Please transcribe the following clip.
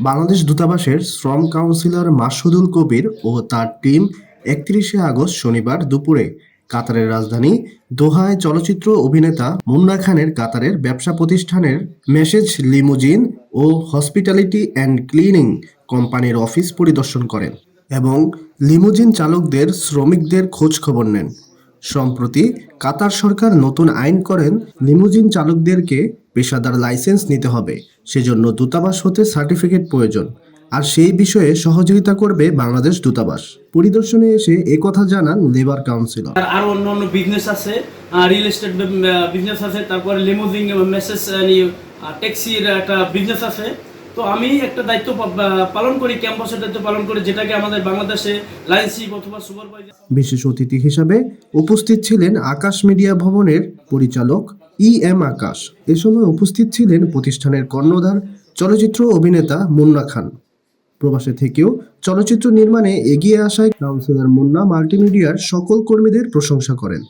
বাংলাদেশ দূতাবাসের শ্রম কাউন্সিলর মাসুদুল কবির ও তার টিম একত্রিশে আগস্ট শনিবার দুপুরে কাতারের রাজধানী দোহায় চলচ্চিত্র অভিনেতা মুন্না খানের কাতারের ব্যবসা প্রতিষ্ঠানের মেসেজ লিমুজিন ও হসপিটালিটি অ্যান্ড ক্লিনিং কোম্পানির অফিস পরিদর্শন করেন এবং লিমুজিন চালকদের শ্রমিকদের খোঁজ খবর নেন। সম্প্রতি কাতার সরকার নতুন আইন করেন, লিমুজিন চালকদেরকে পেশাদার লাইসেন্স নিতে হবে। সেজন্য দূতাবাস হতে সার্টিফিকেট প্রয়োজন। আর সেই বিষয়ে সহযোগিতা করবে বাংলাদেশ দূতাবাস। পরিদর্শনে এসে কথা জানান লেবার কাউন্সিলর। আর অন্য অন্য বিজনেস আছে রিয়েল এস্টেট বিজনেস আছে, তারপরে লিমোজিং মেসেজ ট্যাক্সির একটা বিজনেস আছে। তো আমি একটা দায়িত্ব পালন করি, ক্যাম্পাসের দায়িত্ব পালন করি, যেটাকে আমাদের বাংলাদেশে লাইনশিপ অথবা সুপারভাইজার বিশেষ অতিথি হিসাবে উপস্থিত ছিলেন আকাশ মিডিয়া ভবনের পরিচালক ই এম আকাশ। এ সময় উপস্থিত ছিলেন প্রতিষ্ঠানের কর্ণধার, চলচ্চিত্র অভিনেতা মুন্না খান। প্রবাসে থেকেও চলচ্চিত্র নির্মাণে এগিয়ে আসায় কাউন্সিলর মুন্না মাল্টিমিডিয়ার সকল কর্মীদের প্রশংসা করেন।